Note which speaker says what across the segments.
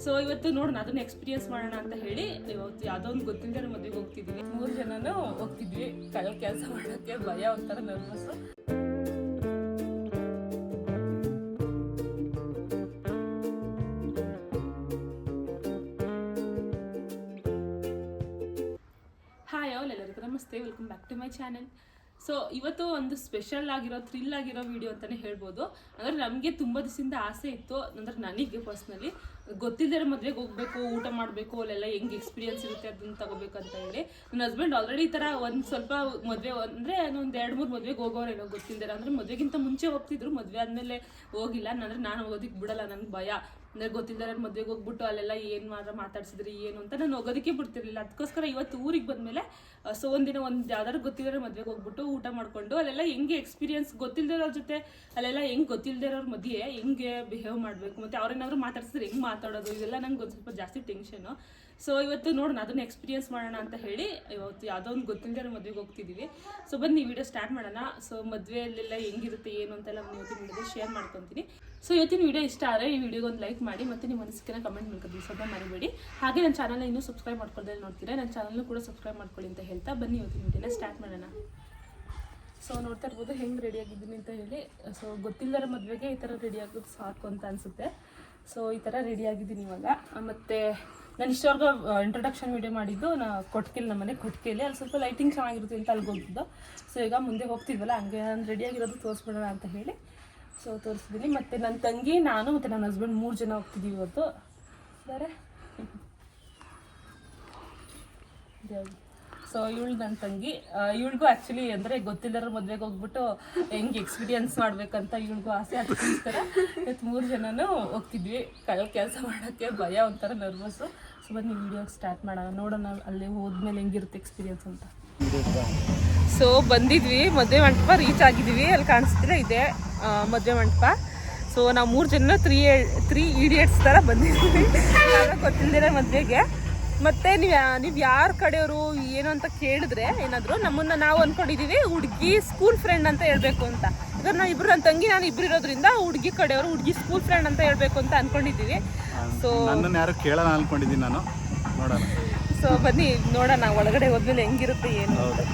Speaker 1: So ಇವತ್ತು ನೋಡೋಣ, ಅದನ್ನ ಎಕ್ಸ್ಪೀರಿಯನ್ಸ್ ಮಾಡೋಣ ಅಂತ ಹೇಳಿ ಇವತ್ತು ಯಾವುದೋ ಒಂದು ಗೊತ್ತಿಲ್ಲದೆ ಮದುವೆಗೆ ಹೋಗ್ತಿದ್ವಿ. ಮೂರು ಜನನು ಹೋಗ್ತಿದ್ವಿ. ಕೈ ಕೆಲಸ ಮಾಡೋಕ್ಕೆ ಭಯ ಒಂಥರ ನರ್ವಸ್ ಹಾಯ್ ಆಲ್ ಎಲ್ಲರಿಗೂ, ನಮಸ್ತೆ. Welcome back to my channel so ಇವತ್ತು ಒಂದು ಸ್ಪೆಷಲ್ ಆಗಿರೋ ಥ್ರಿಲ್ ಆಗಿರೋ ವಿಡಿಯೋ ಅಂತಲೇ ಹೇಳ್ಬೋದು. ಅಂದರೆ ನಮಗೆ ತುಂಬ ದಿವಸದಿಂದ ಆಸೆ ಇತ್ತು. ಅಂದರೆ ನನಗೆ ಪರ್ಸ್ನಲಿ ಗೊತ್ತಿದ್ದರೆ ಮದುವೆಗೆ ಹೋಗಬೇಕು, ಊಟ ಮಾಡಬೇಕು, ಅಲ್ಲೆಲ್ಲ ಹೆಂಗೆ ಎಕ್ಸ್ಪೀರಿಯನ್ಸ್ ಇರುತ್ತೆ ಅದನ್ನ ಅಂತ ಹೇಳಿ. ನನ್ನ ಹಸ್ಬೆಂಡ್ ಆಲ್ರೆಡಿ ಈ ಥರ ಒಂದು ಸ್ವಲ್ಪ ಮದುವೆ, ಅಂದರೆ ಒಂದು ಎರಡು ಮೂರು ಮದುವೆಗೆ ಹೋಗೋರೇನೋ ಗೊತ್ತಿದ್ದಾರೆ ಅಂದರೆ ಮದುವೆಗಿಂತ ಮುಂಚೆ ಹೋಗ್ತಿದ್ರು. ಮದುವೆ ಆದಮೇಲೆ ಹೋಗಿಲ್ಲ. ಅಂದರೆ ನಾನು ಹೋಗೋದಕ್ಕೆ ಬಿಡಲ್ಲ. ನನಗೆ ಭಯ. ಅಂದರೆ ಗೊತ್ತಿಲ್ಲದ ಮದುವೆಗೆ ಹೋಗ್ಬಿಟ್ಟು ಅಲ್ಲೆಲ್ಲ ಏನು ಮಾತ್ರ ಮಾತಾಡ್ಸಿದ್ರಿ, ಏನು ಅಂತ ನಾನು ಹೋಗೋದಕ್ಕೆ ಬಿಡ್ತಿರ್ಲಿಲ್ಲ. ಅದಕ್ಕೋಸ್ಕರ ಇವತ್ತು ಊರಿಗೆ ಬಂದಮೇಲೆ ಸೊ ಒಂದಿನ ಒಂದು ಯಾವ್ದಾದ್ರು ಗೊತ್ತಿಲ್ಲದ ಮದುವೆಗೆ ಹೋಗ್ಬಿಟ್ಟು ಊಟ ಮಾಡಿಕೊಂಡು ಅಲ್ಲೆಲ್ಲ ಹೆಂಗೆ ಎಕ್ಸ್ಪೀರಿಯನ್ಸ್ ಗೊತ್ತಿಲ್ಲದಿರೋರ ಜೊತೆ, ಅಲ್ಲೆಲ್ಲ ಹೆಂಗೆ ಗೊತ್ತಿಲ್ಲದಿರೋರ ಮಧ್ಯೆ ಹೆಂಗೆ ಬಿಹೇವ್ ಮಾಡಬೇಕು, ಮತ್ತು ಅವ್ರೇನಾದ್ರು ಮಾತಾಡ್ಸಿದ್ರೆ ಹೆಂಗೆ ಮಾತಾಡೋದು ಇದೆಲ್ಲ ನಂಗೆ ಒಂದು ಸ್ವಲ್ಪ ಜಾಸ್ತಿ ಟೆನ್ಷನ್ ಸೊ ಇವತ್ತು ನೋಡೋಣ, ಅದನ್ನ ಎಕ್ಸ್ಪೀರಿಯನ್ಸ್ ಮಾಡೋಣ ಅಂತ ಹೇಳಿ ಇವತ್ತು ಯಾವುದೋ ಒಂದು ಗೊತ್ತಿಲ್ಲದೆ ಮದ್ವೆಗೆ ಹೋಗ್ತಿದ್ದೀವಿ ಸೊ ಬನ್ನಿ ವಿಡಿಯೋ ಸ್ಟಾರ್ಟ್ ಮಾಡೋಣ. ಸೊ ಮದುವೆಯಲ್ಲೆಲ್ಲ ಹೆಂಗಿರುತ್ತೆ, ಏನು ಅಂತೆಲ್ಲ ನಾನು ಇವತ್ತಿನ ಶೇರ್ ಮಾಡ್ಕೊತೀನಿ. ಸೊ ಇವತ್ತಿನ ವಿಡಿಯೋ ಇಷ್ಟ ಆದರೆ ಈ ವಿಡಿಯೋಗೆ ಒಂದು ಲೈಕ್ ಮಾಡಿ ಮತ್ತು ನಿಮ್ಮ ಮನಸ್ಸಿಗೆ ಕಮೆಂಟ್ ಮೂಲಕ ತಿಳಿಸೋದನ್ನ ಮರಿಬೇಡಿ. ಹಾಗೆ ನನ್ನ ಚಾನಲ್ನ ಇನ್ನೂ ಸಬ್ಸ್ಕ್ರೈಬ್ ಮಾಡ್ಕೊಳ್ದೆ ನೋಡ್ತೀರಾ, ನನ್ನ ಚಾನಲ್ನು ಕೂಡ ಸಬ್ಸ್ಕ್ರೈಬ್ ಮಾಡ್ಕೊಳ್ಳಿ ಅಂತ ಹೇಳ್ತಾ ಬನ್ನಿ ಇವತ್ತಿನ ವಿಡಿಯೋನ ಸ್ಟಾರ್ಟ್ ಮಾಡೋಣ. ಸೊ ನೋಡ್ತಾ ಇರ್ಬೋದು ಹೆಂಗೆ ರೆಡಿ ಆಗಿದ್ದೀನಿ ಅಂತ ಹೇಳಿ. ಸೊ ಗೊತ್ತಿಲ್ಲದರ ಮದುವೆಗೆ ಈ ಥರ ರೆಡಿ ಆಗೋದು ಸಾಕು ಅಂತ ಅನಿಸುತ್ತೆ. ಸೊ ಈ ಥರ ರೆಡಿ ಆಗಿದ್ದೀನಿ ಇವಾಗ. ಮತ್ತು ನಾನು ಇಷ್ಟವರೆಗೂ ಇಂಟ್ರೊಡಕ್ಷನ್ ವಿಡಿಯೋ ಮಾಡಿದ್ದು ನಾ ಕೊಟ್ಕಿಲ್ ನಮ್ಮ ಮನೆ ಕೊಟ್ಕೆಲಿ. ಅಲ್ಲಿ ಸ್ವಲ್ಪ ಲೈಟಿಂಗ್ ಚೆನ್ನಾಗಿರುತ್ತೆ ಅಂತ ಅಲ್ಲಿಗೆ ಹೋಗಿದ್ದು. ಸೊ ಈಗ ಮುಂದೆ ಹೋಗ್ತಿದ್ವಲ್ಲ ಹಂಗೆ ನಾನು ರೆಡಿಯಾಗಿರೋದು ತೋರಿಸ್ಬಿಡೋಣ ಅಂತ ಹೇಳಿ. ಸೊ ತೋರಿಸಿದ್ದೀನಿ ಮತ್ತು ನನ್ನ ತಂಗಿ, ನಾನು ಮತ್ತು ನನ್ನ ಹಸ್ಬೆಂಡ್ ಮೂರು ಜನ ಹೋಗ್ತಿದ್ದೀವಿ ಇವತ್ತು. ಬೇರೆ? ಸೊ ಇವಳು ನನ್ನ ತಂಗಿ. ಇವಳಿಗೂ ಆ್ಯಕ್ಚುಲಿ ಅಂದರೆ ಗೊತ್ತಿಲ್ಲರ ಮದುವೆಗೆ ಹೋಗ್ಬಿಟ್ಟು ಹೆಂಗೆ ಎಕ್ಸ್ಪೀರಿಯನ್ಸ್ ಮಾಡ್ಬೇಕಂತ ಇವಳಿಗೂ ಆಸೆ ಅದಕ್ಕೋಸ್ಕರ ಇವತ್ತು ಮೂರು ಜನನೂ ಹೋಗ್ತಿದ್ವಿ. ಕಳೆ ಕೆಲಸ ಮಾಡೋಕ್ಕೆ ಭಯ ಒಂಥರ ನರ್ವಸ್ಸು ಸೊ ಬನ್ನಿ ವಿಡಿಯೋ ಸ್ಟಾರ್ಟ್ ಮಾಡೋಣ. ನೋಡೋಣ, ಅಲ್ಲಿ ಹೋದ್ಮೇಲೆ ಹೆಂಗಿರುತ್ತೆ ಎಕ್ಸ್ಪೀರಿಯನ್ಸ್ ಅಂತ. ಸೊ ಬಂದಿದ್ವಿ ಮದುವೆ ಮಂಟಪ ರೀಚ್ ಆಗಿದ್ವಿ ಅಲ್ಲಿ ಕಾಣಿಸ್ತಿಲ್ಲ ಇದೆ ಮದುವೆ ಮಂಟಪ. ಸೊ ನಾವು ಮೂರು ಜನ ತ್ರೀ ತ್ರೀ ಈಡಿಯಟ್ಸ್ ಥರ ಬಂದಿದ್ವಿ. ಗೊತ್ತಿಲ್ಲದೆ ಮದುವೆಗೆ. ಮತ್ತೆ ನೀವು ನೀವು ಯಾರ ಕಡೆಯವರು ಏನು ಅಂತ ಕೇಳಿದ್ರೆ ಏನಾದರೂ ನಮ್ಮನ್ನು ನಾವು ಅಂದ್ಕೊಂಡಿದ್ದೀವಿ ಹುಡುಗಿ ಸ್ಕೂಲ್ ಫ್ರೆಂಡ್ ಅಂತ ಹೇಳಬೇಕು ಅಂತ. ಈಗ ನಾವು ಇಬ್ಬರು ನನ್ನ ತಂಗಿ ನಾನು ಇಬ್ಬರು ಇರೋದ್ರಿಂದ ಹುಡುಗಿ ಕಡೆಯವರು ಹುಡುಗಿ ಸ್ಕೂಲ್ ಫ್ರೆಂಡ್ ಅಂತ ಹೇಳಬೇಕು ಅಂತ ಅಂದ್ಕೊಂಡಿದ್ದೀವಿ ಸೊ
Speaker 2: ಯಾರು ಕೇಳೋಣ ಅಂದ್ಕೊಂಡಿದ್ದೀನಿ ನಾನು. ನೋಡೋಣ.
Speaker 1: ಸೊ ಬನ್ನಿ ನೋಡೋಣ ಒಳಗಡೆ ಹೋದ್ಮೇಲೆ ಹೆಂಗಿರುತ್ತೆ ಏನು
Speaker 2: ಹೌದು.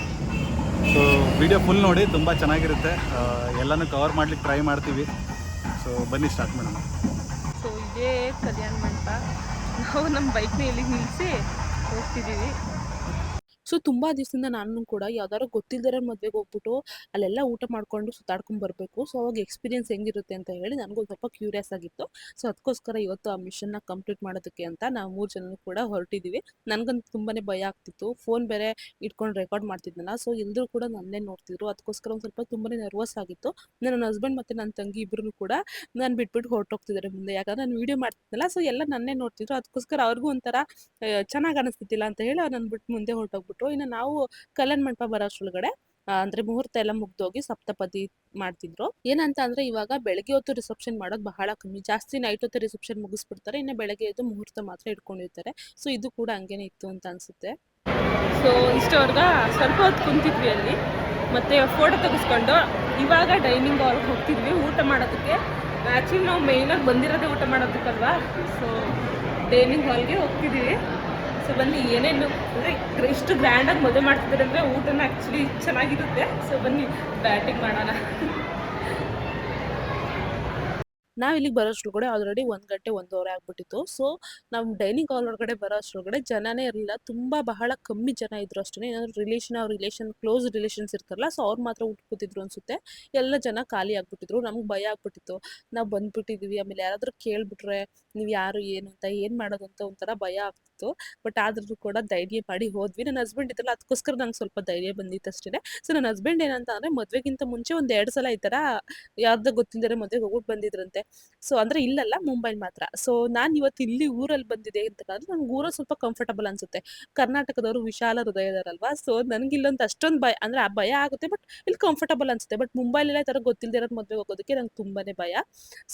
Speaker 2: ಸೊ ವಿಡಿಯೋ ಫುಲ್ ನೋಡಿ ತುಂಬ ಚೆನ್ನಾಗಿರುತ್ತೆ. ಎಲ್ಲಾನು ಎಲ್ಲನೂ ಕವರ್ ಮಾಡ್ಲಿಕ್ಕೆ ಟ್ರೈ ಮಾಡ್ತೀವಿ. ಸೊ ಬನ್ನಿ ಸ್ಟಾರ್ಟ್ ಮಾಡೋಣ.
Speaker 1: ಸೊ ಇದೇ ಕಲ್ಯಾಣ ಮಂಟಪ. ನಾವು ನಮ್ಮ ಬೈಕ್ನ ಇಲ್ಲಿಗೆ ನಿಲ್ಲಿಸಿ ಹೋಗ್ತಿದ್ದೀವಿ. ಸೊ, ತುಂಬಾ ದಿವಸದಿಂದ ನಾನು ಕೂಡ ಯಾವ್ದಾರು ಗೊತ್ತಿಲ್ದಿರೋ ಮದ್ವೆಗೆ ಹೋಗ್ಬಿಟ್ಟು ಅಲ್ಲೆಲ್ಲ ಊಟ ಮಾಡ್ಕೊಂಡು ಸುತ್ತಾಡ್ಕೊಂಡು ಬರಬೇಕು. ಸೊ, ಅವಾಗ ಎಕ್ಸ್ಪೀರಿಯನ್ಸ್ ಹೆಂಗಿರುತ್ತೆ ಅಂತ ಹೇಳಿ ನನಗೂ ಸ್ವಲ್ಪ ಕ್ಯೂರಿಯಸ್ ಆಗಿತ್ತು. ಸೊ ಅದಕ್ಕೋಸ್ಕರ ಇವತ್ತು ಆ ಮಿಷನ್ನ ಕಂಪ್ಲೀಟ್ ಮಾಡೋದಕ್ಕೆ ಅಂತ ನಾವು ಮೂರು ಜನ ಕೂಡ ಹೊರಟಿದ್ದೀವಿ ನನಗಂತೂ ತುಂಬಾನೇ ಭಯ ಆಗ್ತಿತ್ತು. ಫೋನ್ ಬೇರೆ ಇಟ್ಕೊಂಡು ರೆಕಾರ್ಡ್ ಮಾಡ್ತಿದ್ನಲ್ಲ, ಸೊ ಎಲ್ಲರೂ ಕೂಡ ನನ್ನೇ ನೋಡ್ತಿದ್ರು. ಅದಕ್ಕೋಸ್ಕರ ಒಂದು ಸ್ವಲ್ಪ ತುಂಬಾನೇ ನರ್ವಸ್ ಆಗಿತ್ತು. ನನ್ನ ಹಸ್ಬೆಂಡ್ ಮತ್ತೆ ನನ್ನ ತಂಗಿ ಇಬ್ಬರು ಕೂಡ ನಾನು ಬಿಟ್ಬಿಟ್ಟು ಹೊರಟೋಗ್ತಿದ್ದಾರೆ ಮುಂದೆ. ಯಾಕಂದ್ರೆ ನಾನು ವಿಡಿಯೋ ಮಾಡ್ತಿದ್ನಲ್ಲ, ಸೊ, ಎಲ್ಲ ನನ್ನೇ ನೋಡ್ತಿದ್ರು. ಅದಕ್ಕೋಸ್ಕರ ಅವ್ರಿಗೂ ಒಂಥರ ಚೆನ್ನಾಗಿ ಅನಿಸ್ತಿದ್ದಿಲ್ಲ ಅಂತ ಹೇಳಿ ನನ್ನ ಬಿಟ್ಟು ಮುಂದೆ ಹೊರಟೋಗ್ಬಿಟ್ರು ಇನ್ನು ನಾವು ಕಲ್ಯಾಣ ಮಂಟಪ ಬರೋಷ್ಟ್ರೊಳಗಡೆ ಅಂದ್ರೆ ಮುಹೂರ್ತ ಎಲ್ಲ ಮುಗ್ದೋಗಿ ಸಪ್ತಪದಿ ಮಾಡ್ತಿದ್ರು. ಏನಂತ ಅಂದ್ರೆ ಇವಾಗ ಬೆಳಗ್ಗೆ ಹೊತ್ತು ರಿಸೆಪ್ಷನ್ ಮಾಡೋದು ಬಹಳ ಕಮ್ಮಿ. ಜಾಸ್ತಿ ನೈಟ್ ಹೊತ್ತು ರಿಸೆಪ್ಷನ್ ಮುಗಿಸ್ಬಿಡ್ತಾರೆ, ಇನ್ನು ಬೆಳಗ್ಗೆ ಎದ್ದು ಮುಹೂರ್ತ ಮಾತ್ರ ಇಟ್ಕೊಂಡಿರ್ತಾರೆ ಸೊ ಇದು ಕೂಡ ಹಂಗೇನೆ ಇತ್ತು ಅಂತ ಅನ್ಸುತ್ತೆ. ಸೊ ಇಷ್ಟವರ್ಗ ಸ್ವಲ್ಪ ಹೊತ್ತು ಕುಂತಿದ್ವಿ ಅಲ್ಲಿ. ಮತ್ತೆ ಫೋಟೋ ತೆಗೆಸ್ಕೊಂಡು ಇವಾಗ ಡೈನಿಂಗ್ ಹಾಲ್ಗೆ ಹೋಗ್ತಿದ್ವಿ. ಊಟ ಮಾಡೋದಕ್ಕೆ ಆಕ್ಚುಲಿ ನಾವು ಮೇಯ್ನಾಗಿ ಬಂದಿರೋದೇ ಊಟ ಮಾಡೋದಕ್ಕಲ್ವಾ? ಸೊ ಡೈನಿಂಗ್ ಹಾಲ್ಗೆ ಹೋಗ್ತಿದ್ದೀವಿ. ಸೊ ಬನ್ನಿ, ಏನೇನು ಅಂದರೆ ಇಷ್ಟು ಗ್ರ್ಯಾಂಡಾಗಿ ಮದುವೆ ಮಾಡ್ತಿದ್ದಾರೆ ಅಂದರೆ ಊಟನ ಆ್ಯಕ್ಚುಲಿ ಚೆನ್ನಾಗಿರುತ್ತೆ. ಸೊ ಬನ್ನಿ ಬ್ಯಾಟಿಂಗ್ ಮಾಡೋಣ. ನಾವು ಇಲ್ಲಿಗೆ ಬರೋಷ್ಟ್ರೊಳಗಡೆ ಆಲ್ರೆಡಿ ಒಂದು ಗಂಟೆ ಒಂದೂವರೆ ಆಗ್ಬಿಟ್ಟಿತ್ತು. ಸೊ ನಾವು ಡೈನಿಂಗ್ ಹಾಲ್ ಒಳಗಡೆ ಬರೋ ಅಷ್ಟೊಳಗಡೆ ಜನನೇ ಇರಲಿಲ್ಲ. ತುಂಬ ಬಹಳ ಕಮ್ಮಿ ಜನ ಇದ್ರು ಅಷ್ಟೇ ಏನಾದ್ರು ರಿಲೇಷನ್ ಅವ್ರ ರಿಲೇಷನ್ ಕ್ಲೋಸ್ ರಿಲೇಷನ್ಸ್ ಇರ್ತಾರಲ್ಲ ಸೊ ಅವ್ರು ಮಾತ್ರ ಕೂತಿದ್ರು ಅನ್ಸುತ್ತೆ. ಎಲ್ಲ ಜನ ಖಾಲಿ ಆಗ್ಬಿಟ್ಟಿದ್ರು. ನಮ್ಗೆ ಭಯ ಆಗ್ಬಿಟ್ಟಿತ್ತು. ನಾವು ಬಂದ್ಬಿಟ್ಟಿದ್ವಿ. ಆಮೇಲೆ ಯಾರಾದರೂ ಕೇಳ್ಬಿಟ್ರೆ, ನೀವು ಯಾರು? ಏನು? ಅಂತ, ಏನು ಮಾಡೋದು ಅಂತ ಒಂಥರ ಭಯ ಆಗ್ತಿತ್ತು ಬಟ್ ಆದ್ರೂ ಕೂಡ ಧೈರ್ಯ ಮಾಡಿ ಹೋದ್ವಿ. ನನ್ನ ಹಸ್ಬೆಂಡ್ ಇದ್ರಲ್ಲ ಅದಕ್ಕೋಸ್ಕರ ನಂಗೆ ಸ್ವಲ್ಪ ಧೈರ್ಯ ಬಂದಿತ್ತು ಅಷ್ಟೇ ಸೊ ನನ್ನ ಹಸ್ಬೆಂಡ್ ಏನಂತ ಅಂದ್ರೆ ಮದ್ವೆಗಿಂತ ಮುಂಚೆ ಒಂದು ಎರಡು ಸಲ ಈ ಥರ ಯಾರ್ದೋ ಗೊತ್ತಿಲ್ಲದೆ ಮದುವೆಗೆ ಹೋಗ್ಬಿಟ್ಟು ಬಂದಿದ್ರಂತೆ. ಸೊ ಅಂದ್ರೆ ಇಲ್ಲಲ್ಲ ಮುಂಬೈ ಮಾತ್ರ. ಸೊ ನಾನು ಇವತ್ತು ಇಲ್ಲಿ ಊರಲ್ಲಿ ಬಂದಿದೆ ಅಂತಂದ್ರೆ ನಂಗೆ ಊರಲ್ಲಿ ಸ್ವಲ್ಪ ಕಂಫರ್ಟಬಲ್ ಅನ್ಸುತ್ತೆ. ಕರ್ನಾಟಕದವರು ವಿಶಾಲ ಹೃದಯದವರಲ್ವಾ? ಸೊ ನನಗೆ ಇಲ್ಲೊಂದು ಅಷ್ಟೊಂದು ಭಯ, ಅಂದ್ರೆ ಆ ಭಯ ಆಗುತ್ತೆ, ಬಟ್ ಇಲ್ಲಿ ಕಂಫರ್ಟಬಲ್ ಅನ್ಸುತ್ತೆ. ಬಟ್ ಮುಂಬೈಲೆಲ್ಲ ಈ ಥರ ಗೊತ್ತಿಲ್ಲದೆ ಇರೋದು ಮದುವೆಗೆ ಹೋಗೋದಕ್ಕೆ ನಂಗೆ ತುಂಬಾನೇ ಭಯ.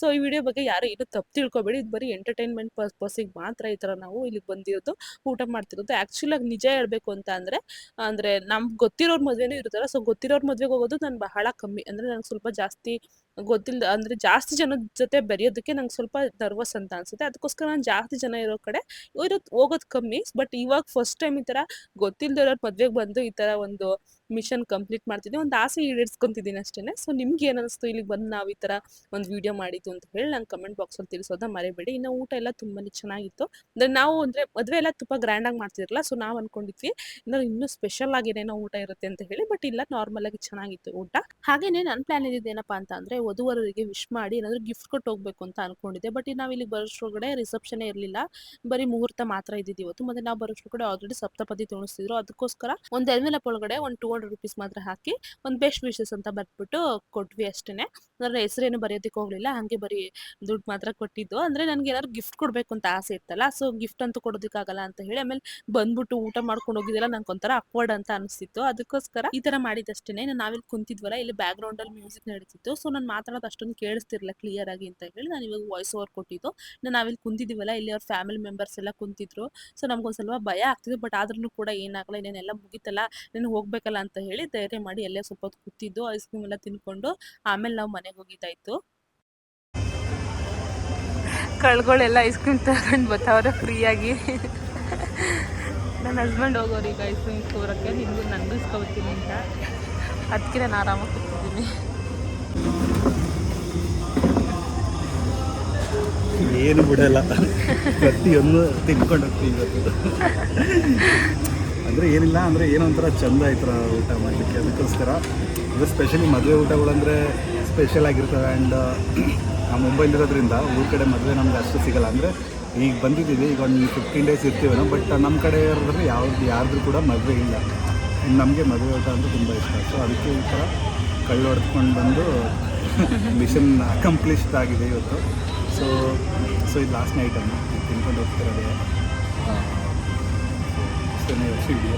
Speaker 1: ಸೊ ಈ ವಿಡಿಯೋ ಬಗ್ಗೆ ಯಾರು ಏನು ತಪ್ಪು ತಿಳ್ಕೊಬೇಡಿ. ಇದು ಬರೀ ಎಂಟರ್ಟೈನ್ಮೆಂಟ್ ಪರ್ಪಸ್ಗೆ ಮಾತ್ರ ಈ ಥರ ನಾವು ಇಲ್ಲಿಗೆ ಬಂದಿರೋದು ಊಟ ಮಾಡ್ತಿರೋದು. ಆ್ಯಕ್ಚುಲಾಗಿ ನಿಜ ಹೇಳಬೇಕು ಅಂತ ಅಂದರೆ ಅಂದರೆ ನಮ್ಗೆ ಗೊತ್ತಿರೋರ್ ಮದುವೆನೂ ಇರ್ತಾರೆ ಸೊ ಗೊತ್ತಿರೋರ್ ಮದುವೆಗೆ ಹೋಗೋದು ನಾನು ಬಹಳ ಕಮ್ಮಿ. ಅಂದರೆ ನನಗೆ ಸ್ವಲ್ಪ ಜಾಸ್ತಿ ಗೊತ್ತಿಲ್ಲ ಅಂದರೆ ಜಾಸ್ತಿ ಜನದ ಜೊತೆ ಬೆರೆಯೋದಕ್ಕೆ ನಂಗೆ ಸ್ವಲ್ಪ ನರ್ವಸ್ ಅಂತ ಅನಿಸುತ್ತೆ. ಅದಕ್ಕೋಸ್ಕರ ನಾನು ಜಾಸ್ತಿ ಜನ ಇರೋ ಕಡೆ ಇರೋದು ಹೋಗೋದು ಕಮ್ಮಿ ಬಟ್ ಇವಾಗ ಫಸ್ಟ್ ಟೈಮ್ ಈ ಥರ ಗೊತ್ತಿಲ್ಲದಿರೋರು ಮದುವೆಗೆ ಬಂದು ಈ ಥರ ಒಂದು ಮಿಷನ್ ಕಂಪ್ಲೀಟ್ ಮಾಡ್ತಿದ್ದೆ ಒಂದು ಆಸೆ ಈಡೇರಿಸ್ಕೊಂತಿದ್ದೀನಿ ಅಷ್ಟೇ ಸೊ ನಿಮ್ಗೆ ಏನು ಅನಿಸ್ತು ಇಲ್ಲಿಗೆ ಬಂದು ನಾವು ಈ ಥರ ಒಂದು ವಿಡಿಯೋ ಮಾಡಿದ್ದು ಅಂತ ಹೇಳಿ ನಂಗೆ ಕಮೆಂಟ್ ಬಾಕ್ಸಲ್ಲಿ ತಿಳಿಸೋದನ್ನ ಮರಿಬೇಡಿ. ಇನ್ನು ಊಟ ಎಲ್ಲ ತುಂಬಾ ಚೆನ್ನಾಗಿತ್ತು. ಅಂದರೆ ನಾವು ಅಂದರೆ ಮದುವೆ ಎಲ್ಲ ತುಂಬ ಗ್ರ್ಯಾಂಡಾಗಿ ಮಾಡ್ತಿರಲ್ಲ ಸೊ ನಾವು ಅಂದ್ಕೊಂಡಿದ್ವಿ ಅಂದರೆ ಇನ್ನೂ ಸ್ಪೆಷಲ್ ಆಗಿ ಏನೇನೋ ಊಟ ಇರುತ್ತೆ ಅಂತ ಹೇಳಿ ಬಟ್ ಇಲ್ಲ ನಾರ್ಮಲ್ ಆಗಿ ಚೆನ್ನಾಗಿತ್ತು ಊಟ. ಹಾಗೇನೆ ನನ್ನ ಪ್ಲಾನ್ ಇದ್ದಿದ್ದೇನಪ್ಪ ಅಂತ ಅಂದರೆ ವಧುವರರಿಗೆ ವಿಶ್ ಮಾಡಿ ಏನಾದರೂ ಗಿಫ್ಟ್ ಕೊಟ್ಟು ಹೋಗ್ಬೇಕು ಅಂತ ಅನ್ಕೊಂಡಿದ್ದೆ. ಬಟ್ ನಾವು ಇಲ್ಲಿ ಬರೋಷ್ಟ್ರೊಳಗಡೆ ರಿಸೆಪ್ಷನೇ ಇರಲಿಲ್ಲ. ಬರೀ ಮುಹೂರ್ತ ಮಾತ್ರ ಇದ್ದಿದ್ದು ಇವತ್ತು. ಮತ್ತೆ ನಾವು ಬರೋಷ್ಟ್ರೊಳಗಡೆ ಆಲ್ರೆಡಿ ಸಪ್ತಪದಿ ತೋರಿಸ್ತಿದ್ರು. ಅದಕ್ಕೋಸ್ಕರ ಒಂದು ಎಲ್ಮೆಲಪ್ ಒಳಗಡೆ ಒಂದು ಟೂ ಹಂಡ್ರೆಡ್ ರುಪೀಸ್ ಮಾತ್ರ ಹಾಕಿ ಒಂದು ಬೆಸ್ಟ್ ವಿಶಸ್ ಅಂತ ಬರ್ಬಿಟ್ಟು ಕೊಟ್ವಿ ಅಷ್ಟೇ ಅದರ ಹೆಸರೇನು ಬರೆಯೋದಕ್ಕೆ ಹೋಗಲಿಲ್ಲ. ಹಂಗೆ ಬರೀ ದುಡ್ಡು ಮಾತ್ರ ಕೊಟ್ಟಿದ್ದು. ಅಂದ್ರೆ ನನಗೆ ಏನಾದ್ರು ಗಿಫ್ಟ್ ಕೊಡಬೇಕು ಅಂತ ಆಸೆ ಇತ್ತಲ್ಲ. ಸೊ ಗಿಫ್ಟ್ ಅಂತೂ ಕೊಡೋದಕ್ಕಾಗಲ್ಲ ಅಂತ ಹೇಳಿ ಆಮೇಲೆ ಬಂದ್ಬಿಟ್ಟು ಊಟ ಮಾಡ್ಕೊಂಡು ಹೋಗಿದ್ದೆಲ್ಲ ನಂಗೆ ಒಂಥರ ಅಕ್ವರ್ಡ್ ಅಂತ ಅನಿಸ್ತಿತ್ತು. ಅದಕ್ಕೋಸ್ಕರ ಈ ಥರ ಮಾಡಿದಷ್ಟೇ ನಾವಿಲ್ಲಿ ಕುಂತಿದ್ವಲ್ಲ, ಇಲ್ಲಿ ಬ್ಯಾಕ್ ಗ್ರೌಂಡಲ್ಲಿ ಮ್ಯೂಸಿಕ್ ನಡೀತಿತ್ತು. ಸೊ ನಾನು ಮಾತಾಡೋದು ಅಷ್ಟೊಂದು ಕೇಳಿಸ್ತಿರ್ಲಿಲ್ಲ ಕ್ಲಿಯರ್ ಆಗಿ ಅಂತ ಹೇಳಿ ನಾನು ಇವಾಗ ವಾಯ್ಸ್ ಓವರ್ ಕೊಟ್ಟಿದ್ದು. ನಾವಿಲ್ಲಿ ಕುಂತಿದ್ದೀವಲ್ಲ, ಇಲ್ಲಿ ಅವ್ರ ಫ್ಯಾಮಿಲಿ ಮೆಂಬರ್ಸ್ ಎಲ್ಲ ಕುಂತಿದ್ರು. ಸೊ ನಮ್ಗೊಂದು ಸ್ವಲ್ಪ ಭಯ ಆಗ್ತಿದೆ ಬಟ್ ಆದ್ರೂ ಕೂಡ ಏನಾಗಲ್ಲ ಇನ್ನೇನೆಲ್ಲ ಮುಗಿತಲ್ಲ, ನೀನು ಹೋಗ್ಬೇಕಲ್ಲ ಅಂತ ಹೇಳಿ ಧೈರ್ಯ ಮಾಡಿ ಎಲ್ಲೇ ಸ್ವಲ್ಪ ಹೊತ್ತು ಕೂತಿದ್ದು ಐಸ್ ಕ್ರೀಮ್ ಎಲ್ಲ ತಿನ್ಕೊಂಡು ಆಮೇಲೆ ನಾವು ಮನೆಗೆ ಹೋಗಿದ್ದಾಯ್ತು. ಕಳ್ಗಳೆಲ್ಲ ಐಸ್ ಕ್ರೀಮ್ ತಗೊಂಡು ಬರ್ತಾವ್ರೆ ಫ್ರೀಯಾಗಿ. ನನ್ನ ಹಸ್ಬೆಂಡ್ ಹೋಗೋರು ಈಗ ಐಸ್ ಕ್ರೀಮ್ ಇಸ್ಕೊಬರಕ್ಕೆ ನಿಮಗೂ ನನಗೂ ಇಸ್ಕೊಬರ್ತೀನಿ ಅಂತ. ಅದಕ್ಕೆ ನಾನು ಆರಾಮಾಗಿ ಕೂತಿದ್ದೀನಿ.
Speaker 2: ಏನು ಬಿಡಲ್ಲ. ಪ್ರತಿಯೊಂದು ತಿನ್ಕೊಂಡು ಹೋಗ್ತೀವಿ ಇವತ್ತು. ಅಂದರೆ ಏನಿಲ್ಲ, ಅಂದರೆ ಏನೋ ಒಂಥರ ಚಂದ ಆಯ್ತರ ಊಟ ಮಾಡಲಿಕ್ಕೆ ಅದಕ್ಕೋಸ್ಕರ. ಇದು ಸ್ಪೆಷಲಿ ಮದುವೆ ಊಟಗಳಂದರೆ ಸ್ಪೆಷಲ್ ಆಗಿರ್ತವೆ ಆ್ಯಂಡ್ ನಾವು ಮುಂಬೈಲಿರೋದ್ರಿಂದ ಊರ ಕಡೆ ಮದುವೆ ನಮ್ಗೆ ಅಷ್ಟು ಸಿಗಲ್ಲ. ಅಂದರೆ ಈಗ ಬಂದಿದ್ದೀವಿ, ಈಗ ಒಂದು ಫಿಫ್ಟೀನ್ ಡೇಸ್ ಇರ್ತೀವೇನೋ ಬಟ್ ನಮ್ಮ ಕಡೆ ಇರೋದ್ರೆ ಯಾವ್ದು ಯಾರ್ದು ಕೂಡ ಮದುವೆ ಇಲ್ಲ. ನಮಗೆ ಮದುವೆ ಊಟ ಅಂದರೆ ತುಂಬ ಇಷ್ಟ. ಸೊ ಅದಕ್ಕೆ ಈ ಥರ ಕಳ್ಳು ಬಂದು ಮಿಷನ್ ಅಕಂಪ್ಲಿಷ್ಡ್ ಆಗಿದೆ ಇವತ್ತು. ಸೊ ಸೊ ಇದು ಲಾಸ್ಟ್ ನೈಟ್ ಅನ್ನು ತಿನ್ಕೊಂಡು ಹೋಗ್ತಿರೋದೇ. ಅಷ್ಟೇ ವಿಡಿಯೋ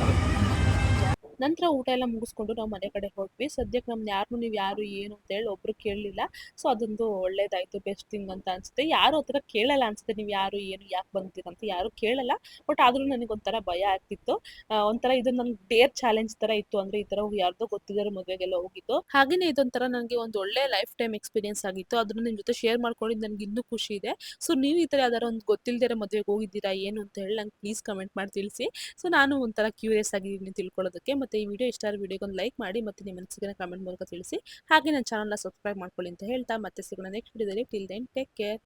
Speaker 1: ನಂತರ ಊಟ ಎಲ್ಲ ಮುಗಿಸ್ಕೊಂಡು ನಾವು ಮನೆ ಕಡೆ ಹೊರಟ್ವಿ ಸದ್ಯಕ್ಕೆ ನಮ್ನ ಯಾರನ್ನೂ ನೀವು ಯಾರು ಏನು ಅಂತ ಹೇಳಿ ಒಬ್ರು ಕೇಳಲಿಲ್ಲ. ಸೊ ಅದೊಂದು ಒಳ್ಳೇದಾಯಿತು. ಬೆಸ್ಟ್ ಥಿಂಗ್ ಅಂತ ಅನ್ಸುತ್ತೆ. ಯಾರು ಹತ್ರ ಕೇಳಲ್ಲ ಅನ್ಸುತ್ತೆ ನೀವು ಯಾರು, ಏನು, ಯಾಕೆ ಬಂದಿದ್ದೀರ ಅಂತ. ಯಾರು ಕೇಳಲ್ಲ. ಬಟ್ ಆದರೂ ನನಗೆ ಒಂಥರ ಭಯ ಆಗ್ತಿತ್ತು. ಒಂಥರ ಇದು ನನ್ಗೆ ಡೇರ್ ಚಾಲೆಂಜ್ ತರ ಇತ್ತು. ಅಂದ್ರೆ ಈ ತರ ಯಾರ್ದೋ ಗೊತ್ತಿದ್ದಾರೆ ಮದುವೆಗೆಲ್ಲ ಹೋಗಿತ್ತು ಹಾಗೇನೆ ಇದೊಂಥರ ನನಗೆ ಒಂದು ಒಳ್ಳೆ ಲೈಫ್ ಟೈಮ್ ಎಕ್ಸ್ಪೀರಿಯನ್ಸ್ ಆಗಿತ್ತು. ಅದನ್ನ ನಿಮ್ಮ ಜೊತೆ ಶೇರ್ ಮಾಡ್ಕೊಂಡಿದ್ದು ನನಗೆ ಇನ್ನೂ ಖುಷಿ ಇದೆ. ಸೊ ನೀವು ಈ ಥರ ಯಾವ್ದಾರ ಒಂದು ಗೊತ್ತಿಲ್ಲದಿರೋ ಮದುವೆಗೆ ಹೋಗಿದ್ದೀರಾ, ಏನು ಅಂತ ಹೇಳಿ ನಂಗೆ ಪ್ಲೀಸ್ ಕಮೆಂಟ್ ಮಾಡಿ ತಿಳಿಸಿ. ಸೊ ನಾನು ಒಂಥರ ಕ್ಯೂರಿಯಸ್ ಆಗಿದ್ದೀನಿ ತಿಳ್ಕೊಳ್ಳೋದಕ್ಕೆ. ಮತ್ತು ಈ ವಿಡಿಯೋ ಇಷ್ಟ ಆದ್ರೆ ವಿಡಿಯೋಗೆ ಒಂದು ಲೈಕ್ ಮಾಡಿ ಮತ್ತು ನಿಮ್ಮ ಅನಿಸಿಕೆನ ಕಮೆಂಟ್ ಮೂಲಕ ತಿಳಿಸಿ. ಹಾಗೆ ನನ್ನ ಚಾನಲ್ನ ಸಬ್ಸ್ಕ್ರೈಬ್ ಮಾಡ್ಕೊಳ್ಳಿ ಅಂತ ಹೇಳ್ತಾ ಮತ್ತೆ ಸಿಗೋಣ ನೆಕ್ಸ್ಟ್ ವಿಡಿಯೋದಲ್ಲಿ ಟಿಲ್ ದೆನ್ ಟೇಕ್ ಕೇರ್